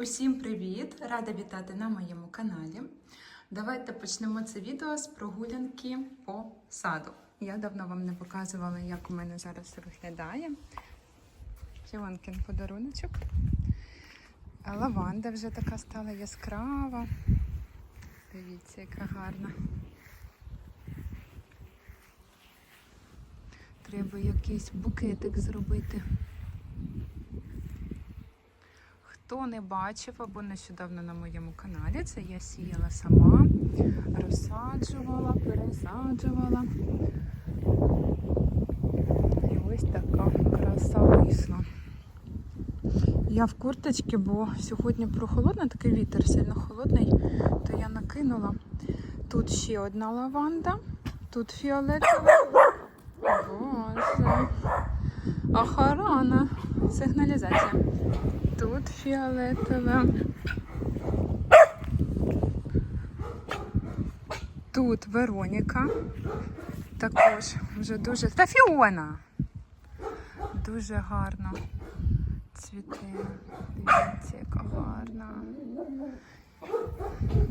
Усім привіт! Рада вітати на моєму каналі. Давайте почнемо це відео з прогулянки по саду. Я давно вам не показувала, як у мене зараз виглядає. Фіонкін подаруночок. Лаванда вже така стала яскрава. Дивіться, яка гарна. Треба якийсь букетик зробити. Хто не бачив або нещодавно на моєму каналі, це я сіяла сама, розсаджувала, пересаджувала. І ось така краса вийшла. Я в курточці, бо сьогодні прохолодно, такий вітер сильно холодний, то я накинула. Тут ще одна лаванда, тут фіолетова. Боже. Охорона. Сигналізація. Тут фіолетове. Тут Вероніка. Також вже дуже. Та Фіона! Дуже гарно цвіте. Дивіться, яка гарна.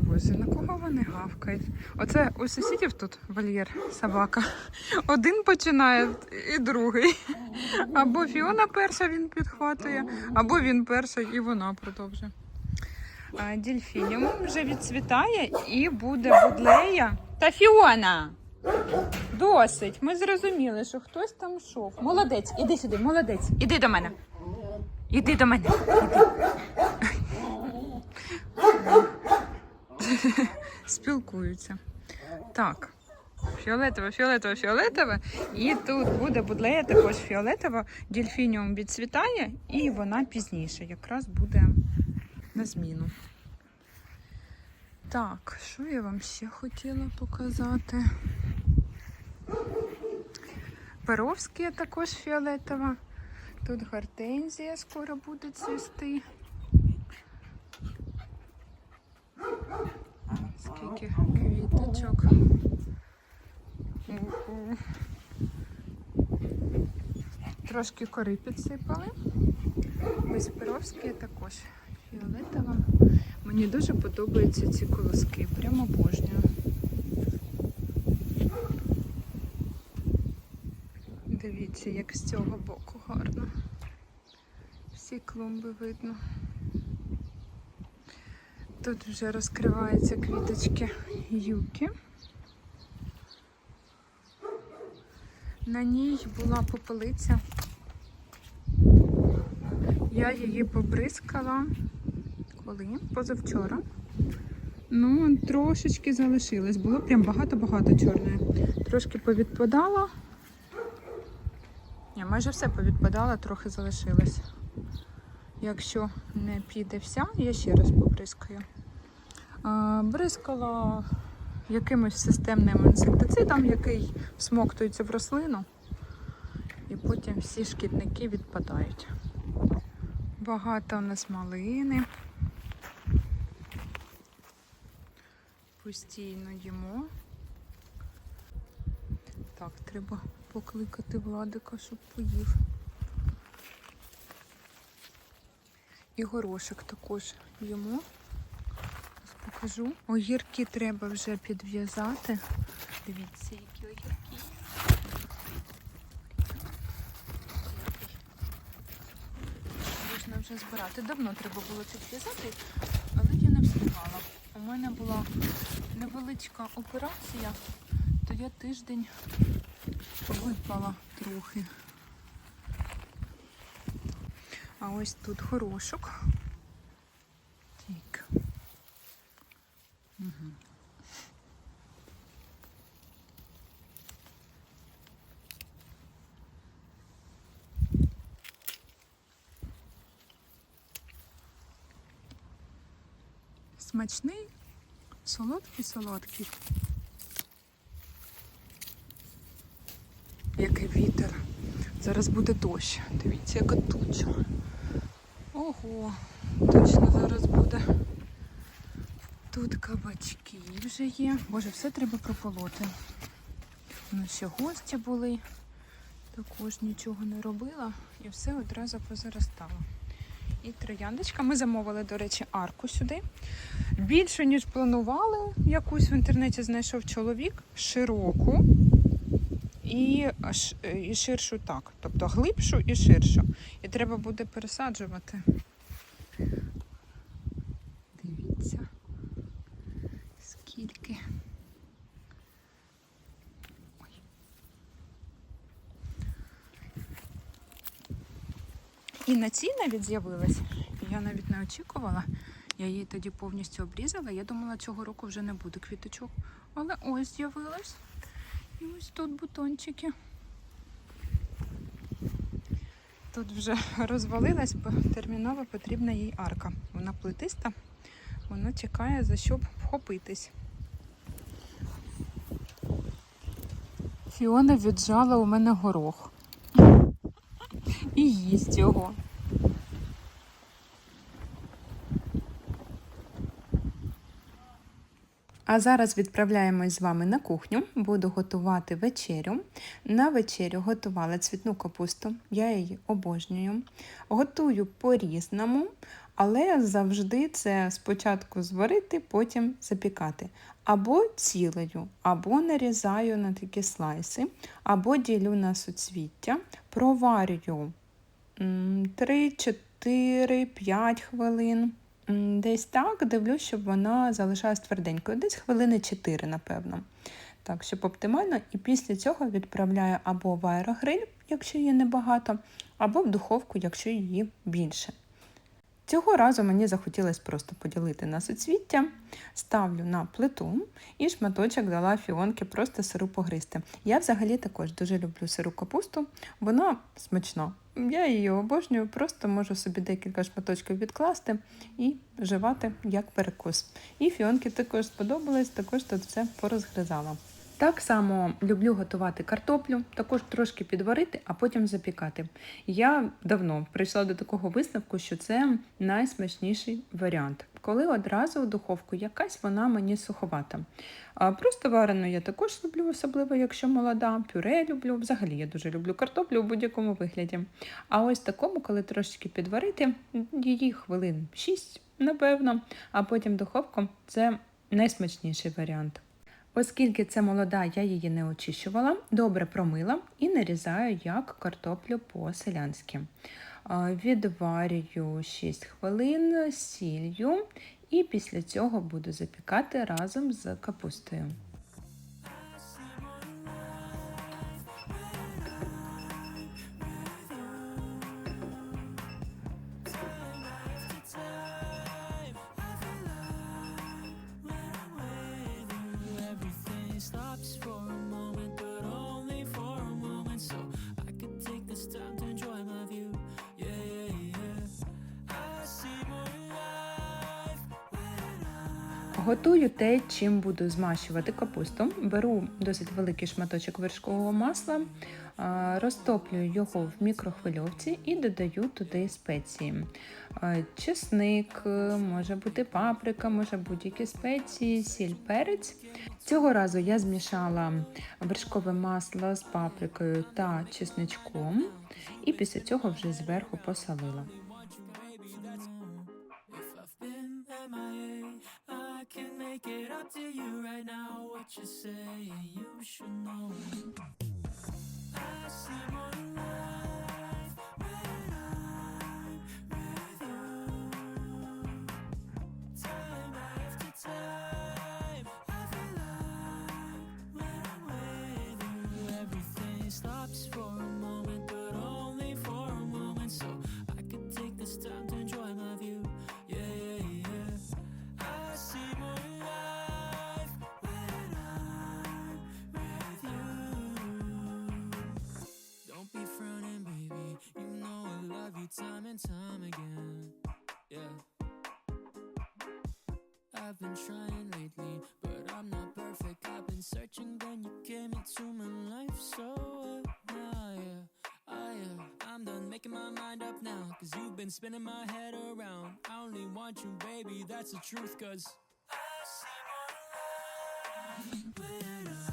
Боже, на кого вони гавкають? Оце у сусідів тут вольєр собака. Один починає і другий. Або Фіона перша він підхватує, або він перший і вона продовжує. А, вже відцвітає і буде будлея. Та Фіона! Досить. Ми зрозуміли, що хтось там йшов. Молодець, іди сюди, молодець. Іди до мене. Іди до мене. Іди. Спілкуються. Так. Фіолетове, фіолетове, фіолетове. І тут буде будлея також фіолетова. Дельфініум відцвітає, і вона пізніше якраз буде на зміну. Так, що я вам ще хотіла показати? Перовське також фіолетова. Тут гортензія скоро буде цвісти. Скільки квіточок. Трошки кори підсипали. Ось Перовське також фіолетова. Мені дуже подобаються ці колоски, прямо обожнюю. Дивіться, як з цього боку гарно. Всі клумби видно. Тут вже розкриваються квіточки юки. На ній була попелиця. Я її побризкала коли? Позавчора. Ну, трошечки залишилось. Було прям багато-багато чорної. Трошки повідпадало. Ні, майже все повідпадало, трохи залишилось. Якщо не піде вся, я ще раз побризкаю. Бризкала якимось системним інсектицидом, який всмоктується в рослину, і потім всі шкідники відпадають. Багато у нас малини. Постійно їмо. Так, треба покликати Владика, щоб поїв. І горошок також їмо. Покажу. Огірки треба вже підв'язати. Дивіться, які огірки. Можна вже збирати. Давно треба було підв'язати, але я не встигала. У мене була невеличка операція, то я тиждень випала трохи. А ось тут горошок. Так. Угу. Смачний, солодкий, солодкий. Який вітер. Зараз буде дощ. Дивіться, яка туча. Ого, точно зараз буде. Тут кабачки вже є. Боже, все треба прополоти. Ну, ще гості були. Також нічого не робила і все одразу позаростало. і трояндочка. Ми замовили, до речі, арку сюди. Більше, ніж планували, якусь в інтернеті знайшов чоловік, широку і, і ширшу так. Тобто глибшу і ширшу. І треба буде пересаджувати. Дивіться, скільки. Ой. І на цій навіть з'явилась. Я навіть не очікувала. Я її тоді повністю обрізала. Я думала, цього року вже не буде квіточок. Але ось з'явилась. І ось тут бутончики. Тут вже розвалилась, бо терміново потрібна їй арка. Вона плетиста, вона чекає, за що вхопитись. Фіона віджала у мене горох. Їсть його. А зараз відправляємось з вами на кухню. Буду готувати вечерю. На вечерю готувала цвітну капусту. Я її обожнюю. Готую по-різному, але завжди це спочатку зварити, потім запікати. Або цілою, або нарізаю на такі слайси, або ділю на суцвіття, проварюю 3, 4, 5 хвилин. Десь так дивлюсь, щоб вона залишалась тверденькою. Десь хвилини 4, напевно. Так, щоб оптимально. І після цього відправляю або в аерогриль, якщо її небагато, або в духовку, якщо її більше. Цього разу мені захотілося просто поділити на суцвіття, ставлю на плиту і шматочок дала фіонки просто сиру погристи. Я взагалі також дуже люблю сиру капусту, вона смачна. Я її обожнюю, просто можу собі декілька шматочків відкласти і вживати як перекус. І фіонки також сподобалось, також тут все порозгризала. Так само люблю готувати картоплю, також трошки підварити, а потім запікати. Я давно прийшла до такого висновку, що це найсмачніший варіант. Коли одразу в духовку якась вона мені суховата. Просто варену я також люблю, особливо якщо молода, пюре люблю. Взагалі я дуже люблю картоплю у будь-якому вигляді. А ось такому, коли трошки підварити, її хвилин 6, напевно, а потім духовку це найсмачніший варіант. Оскільки це молода, я її не очищувала, добре промила і нарізаю як картоплю по-селянськи. Відварюю 6 хвилин сіллю і після цього буду запікати разом з капустою. Stops for a moment, but only for a moment. So I could take this time to enjoy my view. Yeah, yeah, yeah. I see more life when I... Готую те, чим буду змащувати капусту. Беру досить великий шматочок вершкового масла, розтоплюю його в мікрохвильовці і додаю туди спеції. Чесник, може бути паприка, може будь-які спеції, сіль, перець. Цього разу я змішала вершкове масло з паприкою та чесничком, і після цього вже зверху посолила. Make it up to you right now. What you say, you should know. For a moment, but only for a moment. So I could take this time searching, then you came into my life. So, uh, yeah, I, uh, I'm done making my mind up now. Cause you've been spinning my head around. I only want you, baby, that's the truth. Cause I see more life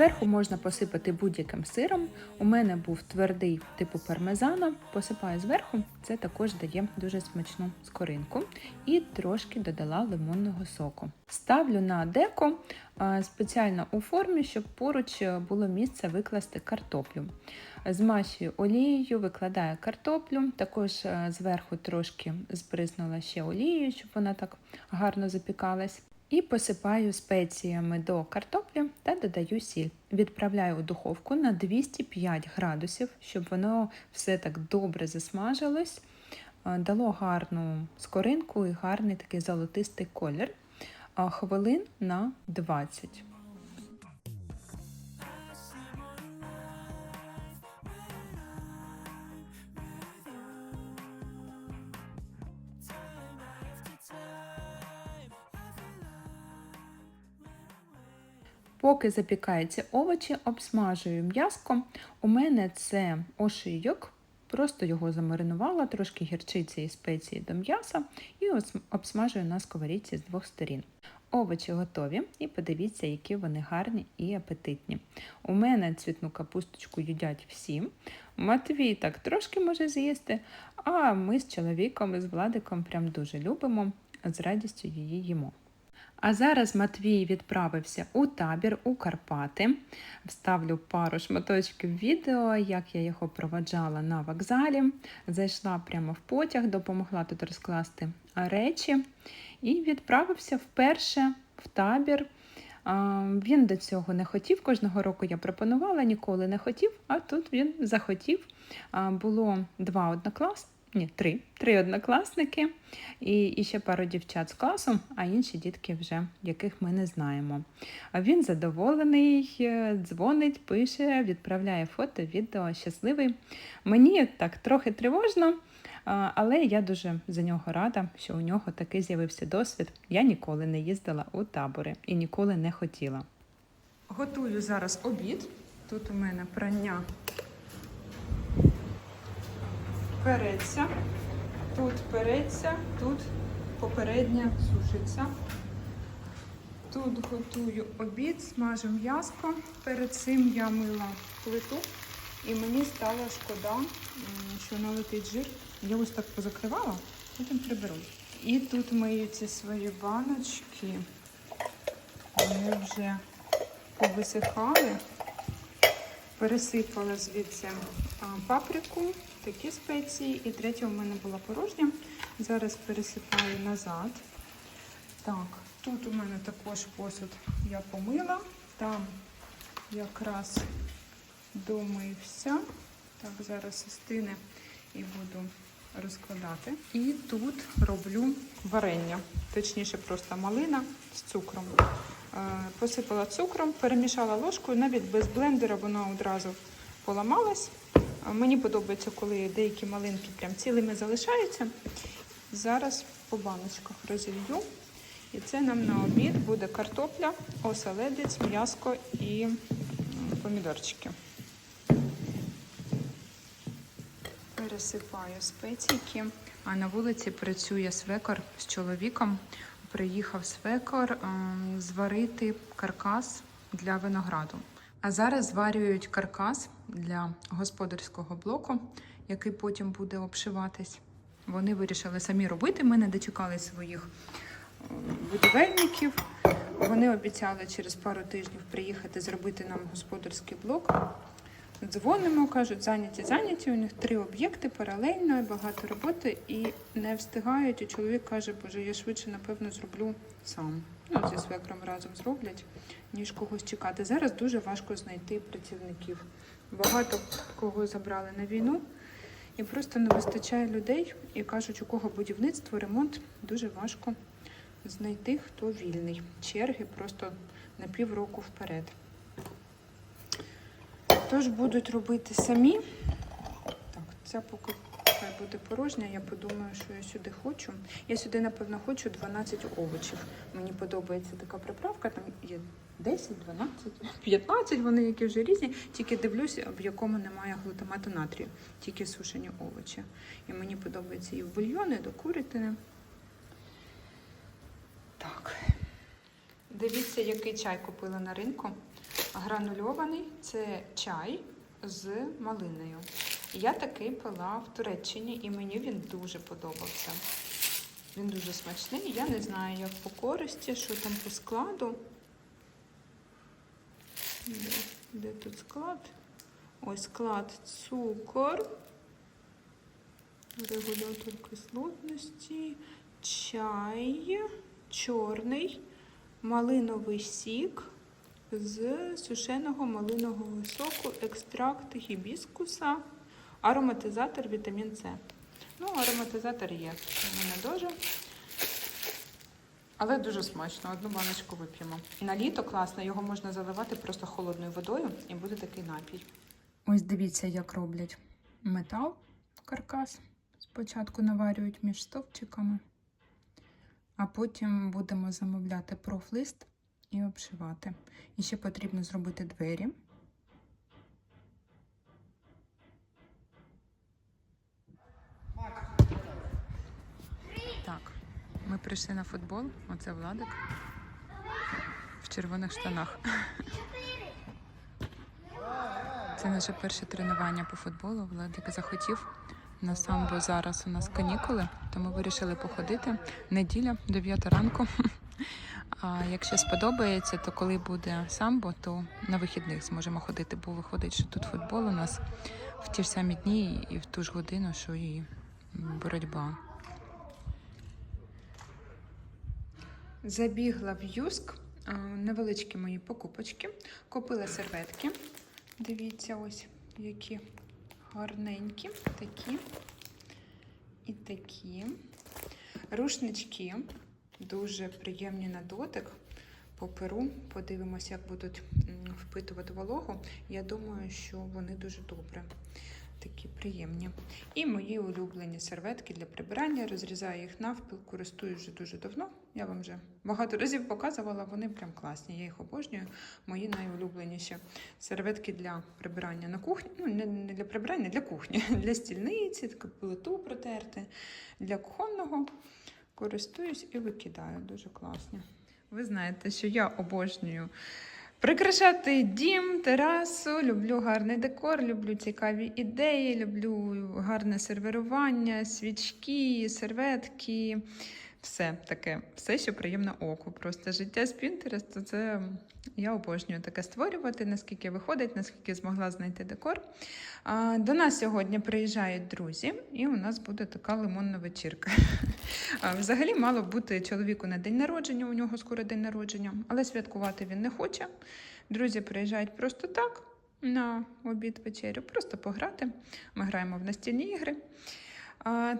Зверху можна посипати будь-яким сиром. У мене був твердий типу пармезана. Посипаю зверху, це також дає дуже смачну скоринку. І трошки додала лимонного соку. Ставлю на деко спеціально у формі, щоб поруч е, було місце викласти картоплю. Змащую олією, викладаю картоплю, також е, зверху трошки збризнула ще олією, щоб вона так гарно запікалась. І посипаю спеціями до картоплі та додаю сіль. Відправляю у духовку на 205 градусів, щоб воно все так добре засмажилось, е, дало гарну скоринку і гарний такий золотистий колір. Хвилин на 20. Поки запікаються овочі, обсмажую м'яско. У мене це ошийок, просто його замаринувала, трошки гірчиці і спеції до м'яса і обсмажую на сковорідці з двох сторін. Овочі готові, і подивіться, які вони гарні і апетитні. У мене цвітну капусточку їдять всі. Матвій так трошки може з'їсти, а ми з чоловіком і з Владиком прям дуже любимо, з радістю її їмо. А зараз Матвій відправився у табір у Карпати. Вставлю пару шматочків відео, як я його проводжала на вокзалі. Зайшла прямо в потяг, допомогла тут розкласти речі і відправився вперше в табір. Він до цього не хотів. Кожного року я пропонувала, ніколи не хотів, а тут він захотів. Було два однокласники. Ні, три. Три однокласники і, і ще пару дівчат з класу, а інші дітки вже, яких ми не знаємо. Він задоволений, е, дзвонить, пише, відправляє фото, відео, щасливий. Мені так трохи тривожно, але я дуже за нього рада, що у нього такий з'явився досвід. Я ніколи не їздила у табори і ніколи не хотіла. Готую зараз обід. Тут у мене прання переться, тут переться, тут попередня сушиться. Тут готую обід, смажу м'яско. Перед цим я мила плиту, і мені стало шкода, що налетить жир. Я ось так позакривала, потім приберу. І тут мию ці свої баночки. Вони вже повисихали. Пересипала звідси паприку, такі спеції. І третя у мене була порожня. Зараз пересипаю назад. Так, тут у мене також посуд я помила. Там якраз домився. Так, зараз стине і буду розкладати. І тут роблю варення, точніше, просто малина з цукром. Е, Посипала цукром, перемішала ложкою, навіть без блендера воно одразу поламалось. Мені подобається, коли деякі малинки прям цілими залишаються. Зараз по баночках розілью. І це нам на обід буде картопля, оселедець, м'яско і помідорчики. Пересипаю спеційки. А на вулиці працює свекор з чоловіком. Приїхав свекор ем, зварити каркас для винограду. А зараз зварюють каркас для господарського блоку, який потім буде обшиватись. Вони вирішили самі робити. Ми не дочекали своїх будівельників. Вони обіцяли через пару тижнів приїхати зробити нам господарський блок. Дзвонимо, кажуть, зайняті, зайняті. У них три об'єкти паралельно, багато роботи і не встигають. І чоловік каже, боже, я швидше, напевно, зроблю сам. Ну, зі свекром разом зроблять, ніж когось чекати. Зараз дуже важко знайти працівників. Багато кого забрали на війну, і просто не вистачає людей. І кажуть, у кого будівництво, ремонт дуже важко знайти, хто вільний. Черги просто на півроку вперед. Тож будуть робити самі. Так, ця поки хай буде порожня. Я подумаю, що я сюди хочу. Я сюди, напевно, хочу 12 овочів. Мені подобається така приправка. Там є 10, 12, 15, вони які вже різні. Тільки дивлюся, в якому немає глутамату натрію, тільки сушені овочі. І мені подобається і в бульйони, і до курятини. Так. Дивіться, який чай купила на ринку. Гранульований це чай з малиною. Я такий пила в Туреччині і мені він дуже подобався. Він дуже смачний. Я не знаю, як по користі, що там по складу. Де, де тут склад? Ось склад цукор, регулятор кислотності, чай, чорний, малиновий сік з сушеного малинового соку, екстракт гібіскуса, ароматизатор вітамін С. Ну, ароматизатор є. Мене дуже. Але дуже смачно, одну баночку вип'ємо. На літо класно, його можна заливати просто холодною водою і буде такий напій. Ось дивіться, як роблять метал, каркас. Спочатку наварюють між стовпчиками, а потім будемо замовляти профлист і обшивати. І ще потрібно зробити двері. Так, ми прийшли на футбол. Оце Владик в червоних штанах. Це наше перше тренування по футболу. Владик захотів. На самбо зараз у нас канікули, тому вирішили походити. Неділя, 9 ранку. А якщо сподобається, то коли буде самбо, то на вихідних зможемо ходити, бо виходить, що тут футбол у нас в ті ж самі дні і в ту ж годину, що і боротьба. Забігла в Юск, невеличкі мої покупочки. Купила серветки. Дивіться, ось які гарненькі, такі і такі. Рушнички дуже приємні на дотик. По перу подивимося, як будуть впитувати вологу. Я думаю, що вони дуже добре. Такі приємні. І мої улюблені серветки для прибирання. Розрізаю їх навпіл, користуюсь вже дуже давно. Я вам вже багато разів показувала, вони прям класні. Я їх обожнюю. Мої найулюбленіші серветки для прибирання на кухні. Ну, не, для прибирання, для кухні, для стільниці, плиту протерти, для кухонного. Користуюсь і викидаю. Дуже класні. Ви знаєте, що я обожнюю Прикрашати дім, терасу, люблю гарний декор, люблю цікаві ідеї, люблю гарне сервірування, свічки, серветки. Все таке, все, що приємно оку. Просто життя з Пінтересту це я обожнюю таке створювати, наскільки виходить, наскільки змогла знайти декор. До нас сьогодні приїжджають друзі, і у нас буде така лимонна вечірка. Взагалі мало бути чоловіку на день народження, у нього скоро день народження, але святкувати він не хоче. Друзі приїжджають просто так на обід вечерю, просто пограти. Ми граємо в настільні ігри.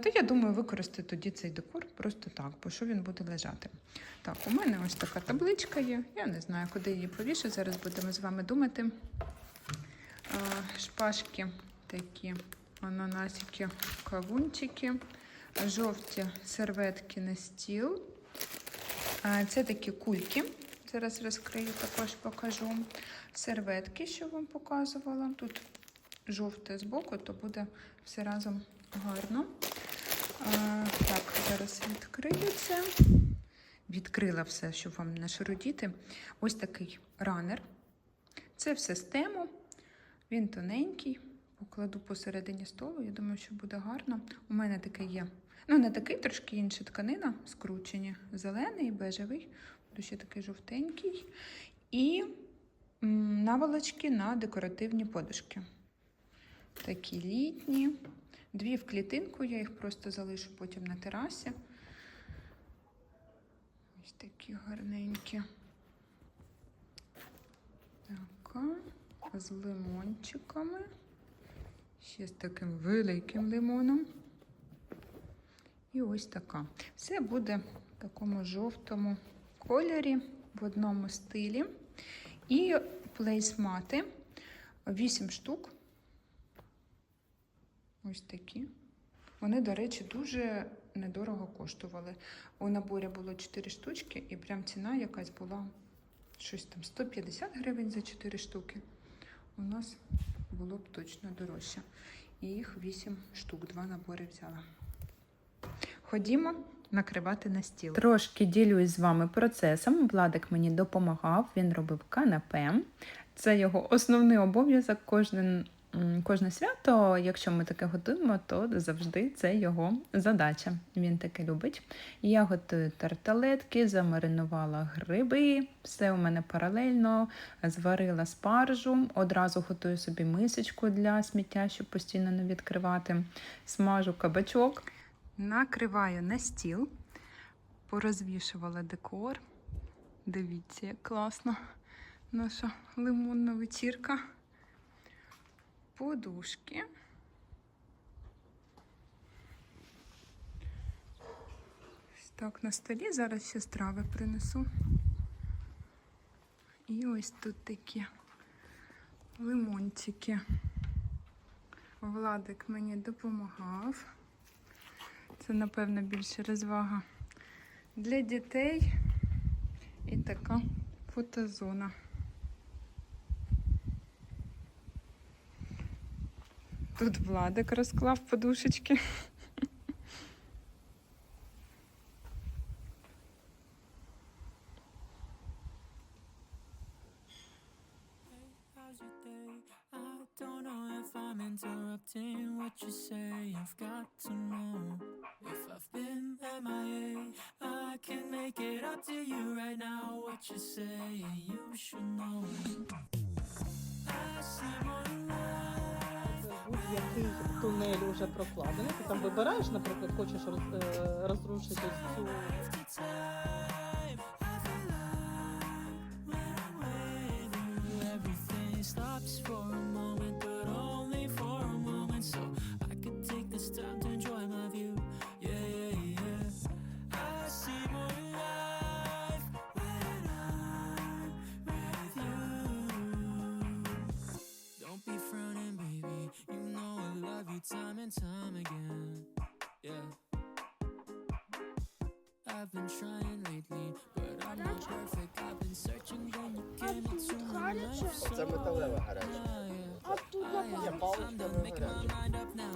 То я думаю, використати тоді цей декор просто так, бо що він буде лежати. Так, у мене ось така табличка є. Я не знаю, куди її повішу. Зараз будемо з вами думати. Шпажки такі, ананасики, кавунчики, жовті серветки на стіл. Це такі кульки. Зараз розкрию, також покажу. Серветки, що вам показувала. Тут жовте збоку, то буде все разом гарно. А, так, зараз відкрию це. Відкрила все, щоб вам не шарудіти. Ось такий ранер. Це в систему. Він тоненький. Покладу посередині столу. Я думаю, що буде гарно. У мене такий є. Ну, не такий, трошки інша тканина, скручені. Зелений, бежевий, буде ще такий жовтенький. І наволочки на декоративні подушки. Такі літні. Дві в клітинку, я їх просто залишу потім на терасі. Ось такі гарненькі. Така, з лимончиками. Ще з таким великим лимоном. І ось така. Все буде в такому жовтому кольорі, в одному стилі. І плейсмати 8 штук. Ось такі. Вони, до речі, дуже недорого коштували. У наборі було 4 штучки, і прям ціна якась була щось там 150 гривень за 4 штуки. У нас було б точно дорожче. І їх 8 штук, два набори взяла. Ходімо, накривати на стіл. Трошки ділюсь з вами процесом. Владик мені допомагав, він робив канапе. Це його основний обов'язок. Кожен, кожне свято, якщо ми таке готуємо, то завжди це його задача. Він таке любить. Я готую тарталетки, замаринувала гриби, все у мене паралельно, зварила спаржу, одразу готую собі мисочку для сміття, щоб постійно не відкривати. Смажу кабачок. Накриваю на стіл, порозвішувала декор. Дивіться, як класно наша лимонна вечірка. Подушки. Ось так на столі. Зараз ще страви принесу. І ось тут такі лимончики. Владик мені допомагав. Це, напевно, більше розвага для дітей. І така фотозона. Тут Владик розклав подушечки. Будь-який тунель вже прокладений. Ти там вибираєш, наприклад, хочеш роз- е, розрушити цю So, Це металева гаряча. ah, yeah. А тут Ah, yeah. Є I'm паличка done не making my гаряча. mind up now,